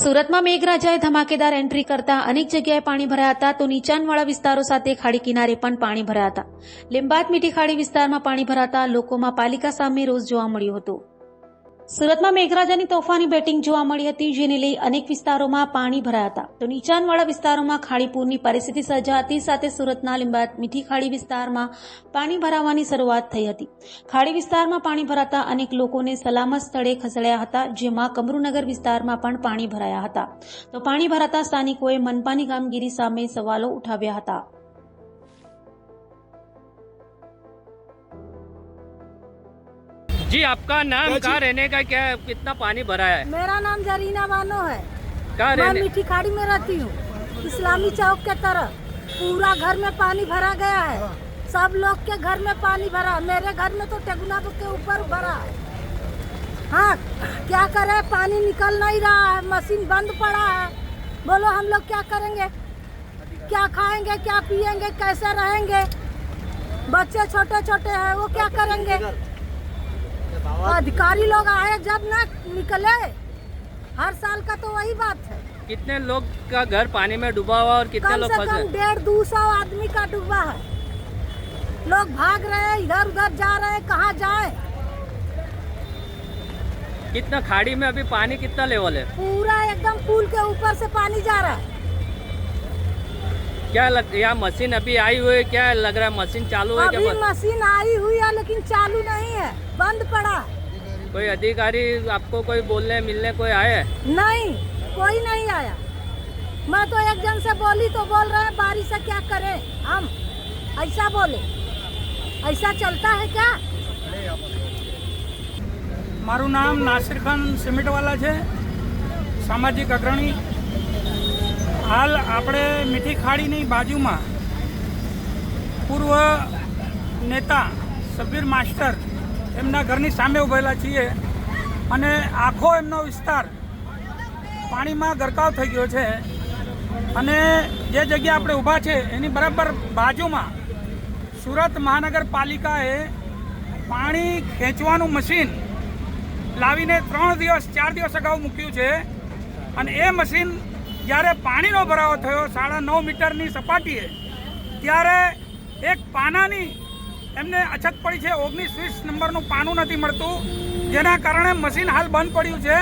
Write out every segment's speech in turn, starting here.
સુરતમાં મેઘરાજાએ ધમાકેદાર એન્ટ્રી કરતા અનેક જગ્યાએ પાણી ભરાયા હતા. તો નીચાણવાળા વિસ્તારો સાથે ખાડી કિનારે પણ પાણી ભરાયા હતા. લીંબાત મીઠી ખાડી વિસ્તારમાં પાણી ભરાતા લોકોમાં પાલિકા સામે રોષ જોવા મળ્યો હતો. સુરતમાં મેઘરાજાની તોફાની બેટિંગ જોવા મળી હતી, જેને લઈ અનેક વિસ્તારોમાં પાણી ભરાયા હતા. તો નીચાણવાળા વિસ્તારોમાં ખાડીપૂરની પરિસ્થિતિ સર્જાતી, સાથે સુરતના લીંબાત મીઠી ખાડી વિસ્તારમાં પાણી ભરાવાની શરૂઆત થઈ હતી. ખાડી વિસ્તારમાં પાણી ભરાતા અનેક લોકોને સલામત સ્થળે ખસેડાયા હતા, જેમાં કમરુનગર વિસ્તારમાં પણ પાણી ભરાયા હતા. તો પાણી ભરાતા સ્થાનિકોએ મનપાની કામગીરી સામે સવાલો ઉઠાવ્યા હતા. जी आपका नाम कहाँ रहने का क्या कितना पानी भरा है? मेरा नाम जरीना बानो है। कहाँ मैं रहने मीठी खाड़ी में रहती हूँ। इस्लामी चौक के तरफ़। पूरा घर में पानी भरा गया है। सब लोग के घर में पानी भरा। मेरे घर में तो टेगुना के ऊपर भरा। है हाँ क्या करे? पानी निकल नहीं रहा है। मशीन बंद पड़ा है। बोलो हम लोग क्या करेंगे? क्या खाएँगे? क्या पिएँगे कैसे रहेंगे? बच्चे छोटे छोटे हैं वो क्या करेंगे? अधिकारी लोग आए जब ना निकले। हर साल का तो वही बात है। कितने लोग का घर पानी में डूबा हुआ और कितने लोग फंसे? डेढ़ दो सौ आदमी का डूबा है। लोग भाग रहे हैं इधर उधर जा रहे हैं कहाँ जाए? कितना खाड़ी में अभी पानी कितना लेवल है? पूरा एकदम पुल के ऊपर से पानी जा रहा है। क्या लग यहाँ मशीन अभी आई हुई है क्या लग रहा है मशीन चालू है अभी क्या बंद? मशीन आई हुई है लेकिन चालू नहीं है बंद पड़ा है। कोई अधिकारी आपको कोई बोलने मिलने कोई आए हैं? नहीं कोई नहीं आया मैं तो एक जन से बोली तो बोल रहे हैं बारिश से क्या करें हम ऐसा बोले ऐसा चलता है क्या મારું નામ નાસિર ખાન સિમેન્ટવાલા છે સામાજિક અગ્રણી હાલ આપણે મીઠી ખાડીની બાજુમાં પૂર્વ નેતા સબીર માસ્ટર એમના ઘરની સામે ઉભેલા છીએ અને આખો એમનો વિસ્તાર પાણીમાં ગરકાવ થઈ ગયો છે અને જે જગ્યા આપણે ઊભા છે એની બરાબર બાજુમાં સુરત મહાનગરપાલિકાએ પાણી ખેંચવાનું મશીન લાવીને ત્રણ દિવસ, ચાર દિવસ અગાઉ મૂક્યું છે અને એ મશીન જ્યારે પાણીનો ભરાવો થયો, સાડા નવ મીટરની સપાટીએ, ત્યારે એક પાનાની એમને અછત પડી છે. ઓગણીસ વીસ નંબરનું પાનું નથી મળતું. જેના કારણે મશીન હાલ બંધ પડ્યું છે.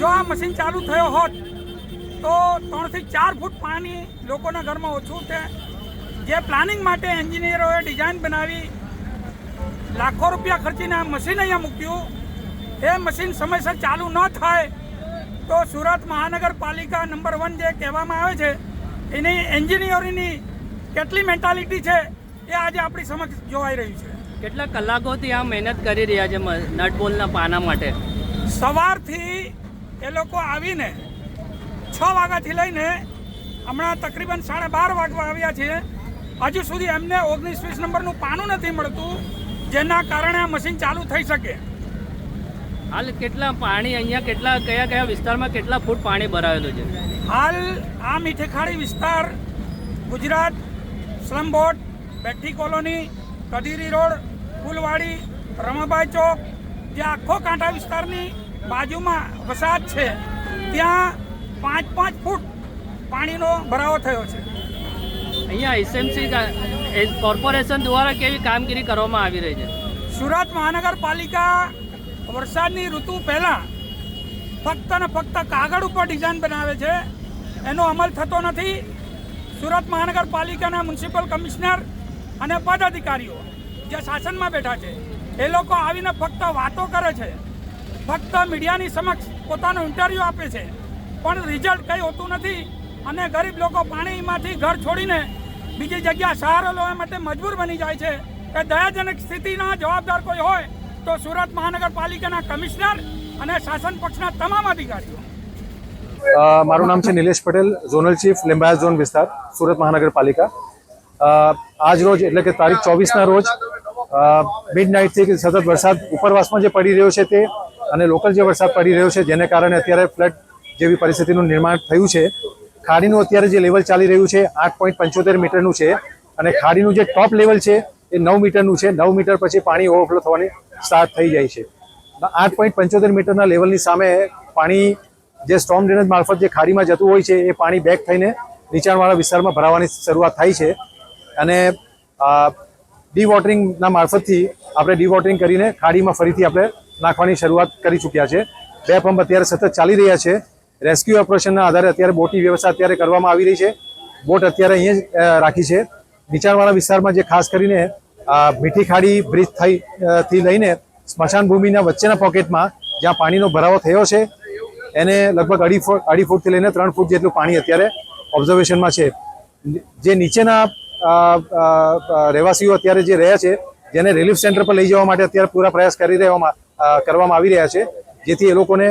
જો આ મશીન ચાલુ થયો હોત, તો ત્રણથી ચાર ફૂટ પાણી લોકોના ઘરમાં ઓછું છે. જે પ્લાનિંગ માટે એન્જિનિયરોએ ડિઝાઇન બનાવી, લાખો રૂપિયા ખર્ચીને આ મશીન અહીંયા મૂક્યું. એ મશીન સમયસર ચાલુ ન થાય તો સુરત મહાનગરપાલિકા નંબર વન જે કહેવામાં આવે છે એની એન્જિનિયરિંગની કેટલી મેન્ટાલિટી છે એ આજે આપણી સમક્ષ જોવાઈ રહ્યું છે. કેટલા કલાકોથી આ મહેનત કરી રહ્યા છે નટબોલના નટ બોલના પાના માટે? સવારથી એ લોકો આવીને છ વાગ્યાથી લઈને હમણાં તકરીબન સાડા બાર વાગવા આવ્યા છે. હજુ સુધી એમને ઓગણીસ વીસ નંબરનું પાનું નથી મળતું જેના કારણે આ મશીન ચાલુ થઈ શકે. હાલ કેટલા પાણી અહીંયા કેટલા કયા કયા વિસ્તારમાં કેટલા ફૂટ પાણી ભરાયેલું છે? હાલ આ મીઠેખાડી વિસ્તાર ગુજરાત સ્લમ બોર્ડ બેઠી કોલોની કદીરી રોડ ફૂલવાડી રમાબાઈ ચોક જે આખો કાંઠા વિસ્તારની બાજુમાં વસાહત છે ત્યાં પાંચ પાંચ ફૂટ પાણીનો ભરાવો થયો છે. અહીંયા એસએમસી કોર્પોરેશન દ્વારા કેવી કામગીરી કરવામાં આવી રહી છે? સુરત મહાનગરપાલિકા વરસાદની ઋતુ પહેલાં ફક્ત ને ફક્ત કાગળ ઉપર ડિઝાઇન બનાવે છે. એનો અમલ થતો નથી. સુરત મહાનગરપાલિકાના મ્યુનિસિપલ કમિશનર અને પદ અધિકારીઓ જે શાસનમાં બેઠા છે, એ લોકો આવીને ફક્ત વાતો કરે છે. ફક્ત મીડિયાની સમક્ષ પોતાનો ઇન્ટરવ્યૂ આપે છે. પણ રિઝલ્ટ કંઈ હોતું નથી અને ગરીબ લોકો પાણીમાંથી ઘર છોડીને બીજી જગ્યા સહારો લેવા માટે મજબૂર બની જાય છે. કે દયાજનક સ્થિતિના જવાબદાર કોઈ હોય તો સુરત મહાનગરપાલિકાના કમિશનર અને શાસન પક્ષના તમામ અધિકારીઓ. મારું નામ છે Nilesh Patel, zonal chief, Limbayat zone વિસ્તાર, સુરત મહાનગરપાલિકા. આજ રોજ, એટલે કે તારીખ ચોવીસના રોજ મિડ નાઇટથી સતત વરસાદ ઉપરવાસમાં જે પડી રહ્યો છે તે, અને લોકલ જે વરસાદ પડી રહ્યો છે જેને કારણે અત્યારે ફ્લડ જેવી પરિસ્થિતિનું નિર્માણ થયું છે. ખાડીનું અત્યારે જે લેવલ ચાલી રહ્યું છે, આઠ પોઈન્ટ પંચોતેર મીટરનું છે, અને ખાડીનું જે ટોપ લેવલ છે એ નવ મીટરનું છે. નવ મીટર પછી પાણી ઓવરફ્લો થવાની સ્ટાર્ટ થઈ જાય છે. આઠ પોઈન્ટ પંચોતેર મીટરના લેવલની સામે પાણી જે સ્ટોમ ડ્રેનેજ મારફત જે ખાડીમાં જતું હોય છે, એ પાણી બેક થઈને નીચાણવાળા વિસ્તારમાં ભરાવાની શરૂઆત થાય છે. અને ડી વોટરિંગના મારફતથી આપણે ડી વોટરિંગ કરીને ખાડીમાં ફરીથી આપણે નાખવાની શરૂઆત કરી ચૂક્યા છે. બે પંપ અત્યારે સતત ચાલી રહ્યા છે. રેસ્ક્યુ ઓપરેશનના આધારે અત્યારે બોટની વ્યવસ્થા અત્યારે કરવામાં આવી રહી છે. બોટ અત્યારે અહીંયા રાખી છે. નીચાણવાળા વિસ્તારમાં જે ખાસ કરીને મીઠી ખાડી બ્રિજ થઈ થી લઈને સ્મશાન ભૂમિના વચ્ચેના પોકેટમાં જ્યાં પાણીનો ભરાવો થયો છે, એને લગભગ અઢી ફૂટ, અઢી ફૂટથી લઈને ત્રણ ફૂટ જેટલું પાણી અત્યારે ઓબ્ઝર્વેશનમાં છે. જે નીચેના રહેવાસીઓ અત્યારે જે રહ્યા છે, જેને રિલીફ સેન્ટર પર લઈ જવા માટે અત્યારે પૂરા પ્રયાસ કરી રહેવામાં કરવામાં આવી રહ્યા છે, જેથી એ લોકોને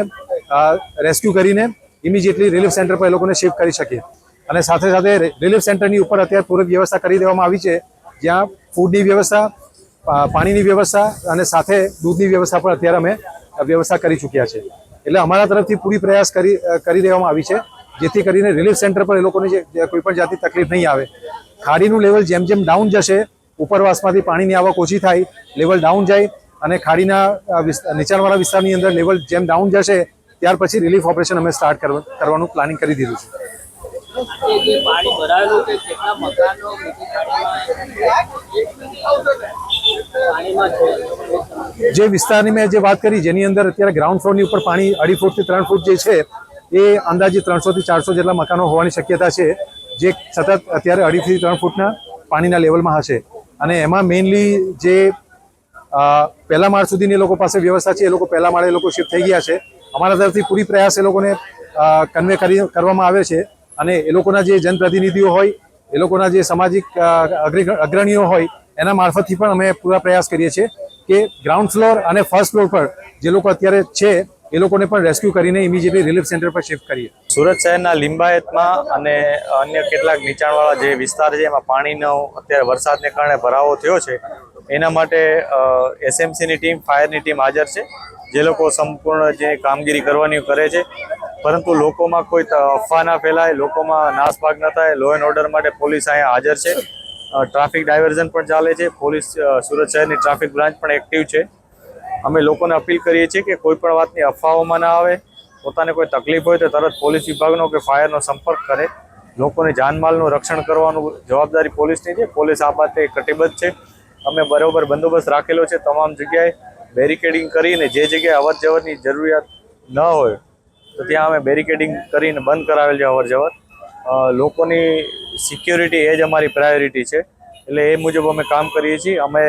રેસ્ક્યુ કરીને ઇમિડિયેટલી રિલીફ સેન્ટર પર એ લોકોને શિફ્ટ કરી શકીએ. અને સાથે સાથે રિલીફ સેન્ટરની ઉપર અત્યારે પૂરક વ્યવસ્થા કરી દેવામાં આવી છે જ્યાં ફૂડની વ્યવસ્થા પાણીની વ્યવસ્થા અને સાથે દૂધની વ્યવસ્થા પણ અત્યારે અમે વ્યવસ્થા કરી ચૂક્યા છે. એટલે અમારા તરફથી પૂરી પ્રયાસ કરી કરી દેવામાં આવી છે, જેથી કરીને રિલીફ સેન્ટર પર એ લોકોને જે કોઈ પણ જાતની તકલીફ નહીં આવે. ખાડીનું લેવલ જેમ જેમ ડાઉન જશે, ઉપરવાસમાંથી પાણીની આવક ઓછી થાય લેવલ ડાઉન જાય અને ખાડીના નીચાણવાળા વિસ્તારની અંદર લેવલ જેમ ડાઉન જશે, ત્યાર પછી રિલીફ ઓપરેશન અમે સ્ટાર્ટ કરવાનું પ્લાનિંગ કરી દીધું છે. જે વિસ્તારની મેં જે વાત કરી, જેની અંદર અત્યારે ગ્રાઉન્ડ ફ્લોરની ઉપર પાણી અઢી ફૂટથી ત્રણ ફૂટ જે છે, એ અંદાજે ત્રણસોથી ચારસો જેટલા મકાનો હોવાની શક્યતા છે, જે સતત અત્યારે અઢીથી ત્રણ ફૂટના પાણીના લેવલમાં હશે. અને એમાં મેઇનલી જે પહેલા માળ સુધીની એ લોકો પાસે વ્યવસ્થા છે, એ લોકો પહેલા માળે એ લોકો શિફ્ટ થઈ ગયા છે. અમારા તરફથી પૂરી પ્રયાસ એ લોકોને કન્વે કરી, કરવામાં આવે છે. અને એ લોકોના જે જનપ્રતિનિધિઓ હોય, એ લોકોના જે સામાજિક અગ્રણીઓ હોય, એના મારફતથી પણ અમે પૂરા પ્રયાસ કરીએ છીએ કે ગ્રાઉન્ડ ફ્લોર અને ફર્સ્ટ ફ્લોર પર જે લોકો અત્યારે છે, એ લોકોને પણ રેસ્ક્યુ કરીને ઇમિડિયેટલી રિલીફ સેન્ટર પર શિફ્ટ કરીએ. સુરત શહેરના લિંબાયતમાં અને અન્ય કેટલાક નીચાણવાળા જે વિસ્તાર છે, એમાં પાણીનો અત્યારે વરસાદને કારણે ભરાવો થયો છે, એના માટે એસએમસીની ટીમ, ફાયરની ટીમ હાજર છે, જે લોકો સંપૂર્ણ જે કામગીરી કરવાની કરે છે પરંતુ લોકોમાં કોઈ અફવા ના ફેલાય, લોકોમાં નાસભાગ ન થાય. લો એન્ડ ઓર્ડર માટે પોલીસ અહીંયા હાજર છે. ટ્રાફિક ડાયવર્ઝન પણ ચાલે છે. પોલીસ સુરત શહેરની ટ્રાફિક બ્રાન્ચ પણ એક્ટિવ છે. અમે લોકોને અપીલ કરીએ છીએ કે કોઈ પણ વાતની અફવાઓમાં ના આવે. પોતાને કોઈ તકલીફ હોય તો તરત પોલીસ વિભાગનો કે ફાયરનો સંપર્ક કરે. લોકોની જાનમાલનું રક્ષણ કરવાનું જવાબદારી પોલીસની છે. પોલીસ આ બાબતે કટિબદ્ધ છે. અમે બરોબર બંદોબસ્ત રાખેલો છે તમામ જગ્યાએ બેરિકેડિંગ કરીને જે જગ્યાએ અવર જવરની જરૂરિયાત ન હોય તો ત્યાં અમે બેરિકેડિંગ કરીને બંધ કરાવેલ છે અવર જવર લોકોની સિક્યોરિટી એ જ અમારી પ્રાયોરિટી છે. એટલે એ મુજબ અમે કામ કરીએ છીએ. અમે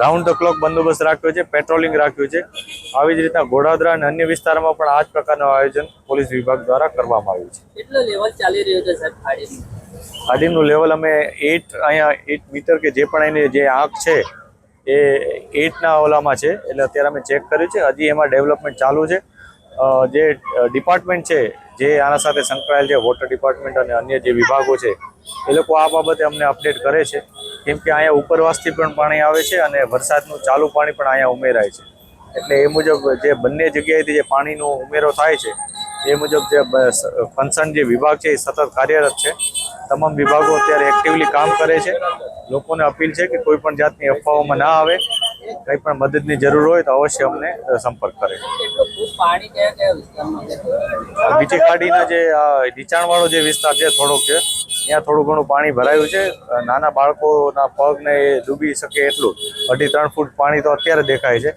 રાઉન્ડ ધ ક્લોક બંદોબસ્ત રાખ્યો છે પેટ્રોલિંગ રાખ્યું છે. આવી જ રીતના ઘોડાદરા અને અન્ય વિસ્તારમાં પણ આ જ પ્રકારનું આયોજન પોલીસ વિભાગ દ્વારા કરવામાં આવ્યું છે. કેટલો લેવલ ચાલી રહ્યો છે સાહેબ ખાડીનું? લેવલ અમે એટ અહીંયા એટ મીટર કે જે પણ એની જે આંખ છે એ એટના ઓલામાં છે. એટલે અત્યારે અમે ચેક કર્યું છે. હજી એમાં ડેવલપમેન્ટ ચાલુ છે. જે ડિપાર્ટમેન્ટ છે, જે આના સાથે સંકળાયેલ છે વોટર ડિપાર્ટમેન્ટ અને અન્ય જે વિભાગો છે, એ લોકો આ બાબતે અમને અપડેટ કરે છે. કેમ કે અહીંયા ઉપરવાસથી પણ પાણી આવે છે અને વરસાદનું ચાલુ પાણી પણ અહીંયા ઉમેરાય છે. એટલે એ મુજબ જે બંને જગ્યાએથી જે પાણીનો ઉમેરો થાય છે, એ મુજબ જે કન્સર્ન જે વિભાગ છે, એ સતત કાર્યરત છે. તમામ વિભાગો અત્યારે એક્ટિવલી કામ કરે છે. લોકોને અપીલ છે કે કોઈ પણ જાતની અફવાઓમાં ના આવે. કંઈ પણ મદદની જરૂર હોય તો અવશ્ય અમને અ, સંપર્ક કરે કેટલું ફૂટ પાણી કયા કયા વિસ્તારમાં છે બીજી ખાડીના જે આ નીચાણવાળો જે વિસ્તાર છે થોડોક છે ત્યાં થોડું ઘણું પાણી ભરાયું છે અ, નાના બાળકોના પગને એ ડૂબી શકે એટલું અઢી ત્રણ ફૂટ પાણી તો અત્યારે દેખાય છે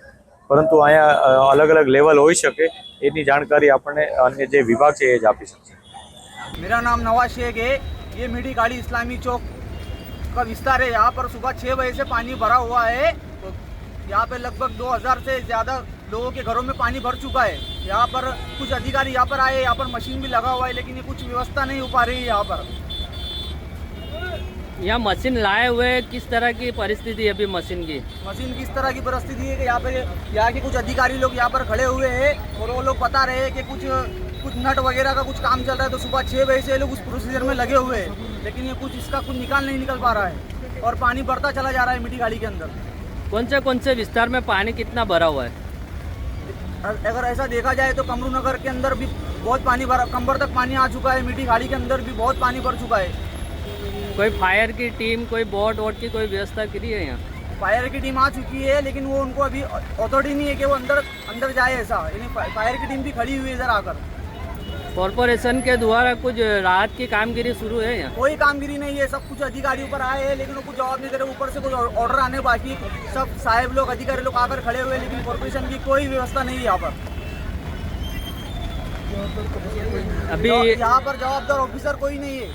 પરંતુ અહીંયા અ, અલગ અલગ લેવલ હોઈ શકે એની જાણકારી આપણને અન્ય જે વિભાગ છે એ જ આપી શકશે मेरा नाम नवाज शेख है ये मीठी गाड़ी इस्लामी चौक का विस्तार है यहाँ पर सुबह छः बजे से पानी भरा हुआ है तो यहाँ पे लगभग 2000 से ज़्यादा लोगों के घरों में पानी भर चुका है। यहाँ पर कुछ अधिकारी यहाँ पर आए यहाँ पर मशीन भी लगा हुआ है लेकिन ये कुछ व्यवस्था नहीं हो पा रही है यहाँ पर। यहाँ मशीन लाए हुए किस तरह की परिस्थिति है अभी मशीन की? मशीन किस तरह की परिस्थिति है कि यहाँ पे यहाँ के कुछ अधिकारी लोग यहाँ पर खड़े हुए हैं और वो लोग बता रहे हैं कि कुछ कुछ नट वगैरह का कुछ काम चल रहा है तो सुबह छः बजे से लोग उस प्रोसीजर में लगे हुए हैं। लेकिन ये कुछ इसका कुछ निकाल नहीं निकल पा रहा है और पानी बढ़ता चला जा रहा है मीठी गाड़ी के अंदर। कौन से कौन से विस्तार में पानी कितना भरा हुआ है? अगर ऐसा देखा जाए तो कमरू नगर के अंदर भी बहुत पानी भरा कमर तक पानी आ चुका है मीठी खाड़ी के अंदर भी बहुत पानी भर चुका है। कोई फायर की टीम कोई बोट वोट की कोई व्यवस्था करी है यहाँ? फायर की टीम आ चुकी है लेकिन वो उनको अभी अथॉरिटी नहीं है कि वो अंदर अंदर जाए ऐसा। यानी फायर की टीम भी खड़ी हुई है इधर आकर। कॉरपोरेशन के द्वारा कुछ राहत की कामगिरी शुरू है यहाँ कोई कामगिरी नहीं है सब कुछ अधिकारियों पर आए हैं लेकिन वो कुछ जवाब नहीं दे रहे ऊपर से कुछ ऑर्डर आने बाकी सब साहेब लोग अधिकारी लोग आकर खड़े हुए हैं, लेकिन कॉर्पोरेशन की कोई व्यवस्था नहीं है यहाँ पर अभी यहाँ पर जवाबदार ऑफिसर कोई नहीं है